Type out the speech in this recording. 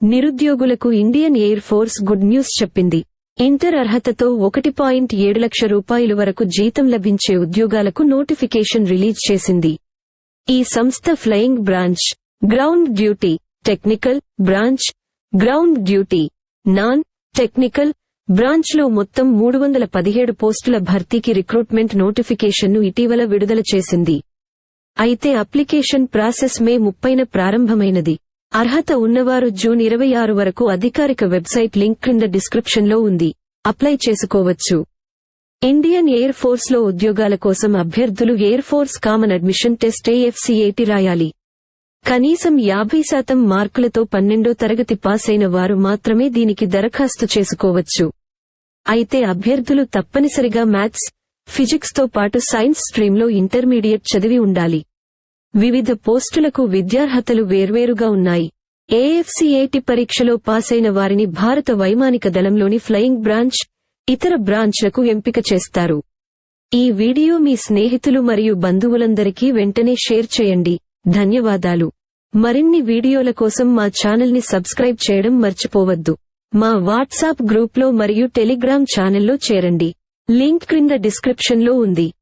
నిరుద్యోగులకు Indian Air Force good news చెప్పింది. Inter అర్హతతో ఒకటి పాయింట్ ఏడు లక్ష రూపాయలు వరకు జీతం లభించే ఉద్యోగాలకు నోటిఫికేషన్ రిలీజ్ చేసింది. ఈ సంస్థ flying branch ground duty technical branch ground duty non technical బ్రాంచ్లో మొత్తం మూడు వందల పదిహేడు పోస్టుల భర్తీకి రిక్రూట్మెంట్ నోటిఫికేషన్ను ఇటీవల విడుదల చేసింది. అయితే అప్లికేషన్ ప్రాసెస్ మే ముప్పైన ప్రారంభమైనది. అర్హత ఉన్నవారు జూన్ ఇరవై ఆరు వరకు అధికారిక వెబ్సైట్ లింక్ క్రింద డిస్క్రిప్షన్లో ఉంది. అప్లై చేసుకోవచ్చు. ఇండియన్ ఎయిర్ ఫోర్స్లో ఉద్యోగాల కోసం అభ్యర్థులు Air Force Common Admission Test AFCAT రాయాలి. కనీసం యాభై శాతం మార్కులతో పన్నెండో తరగతి పాస్ అయిన వారు మాత్రమే దీనికి దరఖాస్తు చేసుకోవచ్చు. అయితే అభ్యర్థులు తప్పనిసరిగా మ్యాథ్స్ ఫిజిక్స్తో పాటు సైన్స్ స్ట్రీంలో ఇంటర్మీడియట్ చదివి ఉండాలి. వివిధ పోస్టులకు విద్యార్హతలు వేర్వేరుగా ఉన్నాయి. ఏఎఫ్సిఏటి పరీక్షలో పాసైన వారిని భారత వైమానిక దళంలోని ఫ్లయింగ్ బ్రాంచ్ ఇతర బ్రాంచ్లకు ఎంపిక చేస్తారు. ఈ వీడియో మీ స్నేహితులు మరియు బంధువులందరికీ వెంటనే షేర్ చేయండి. ధన్యవాదాలు. మరిన్ని వీడియోల కోసం మా ఛానల్ని సబ్స్క్రైబ్ చేయడం మర్చిపోవద్దు. మా వాట్సాప్ గ్రూప్లో మరియు టెలిగ్రామ్ ఛానల్లో చేరండి. లింక్ క్రింద డిస్క్రిప్షన్లో ఉంది.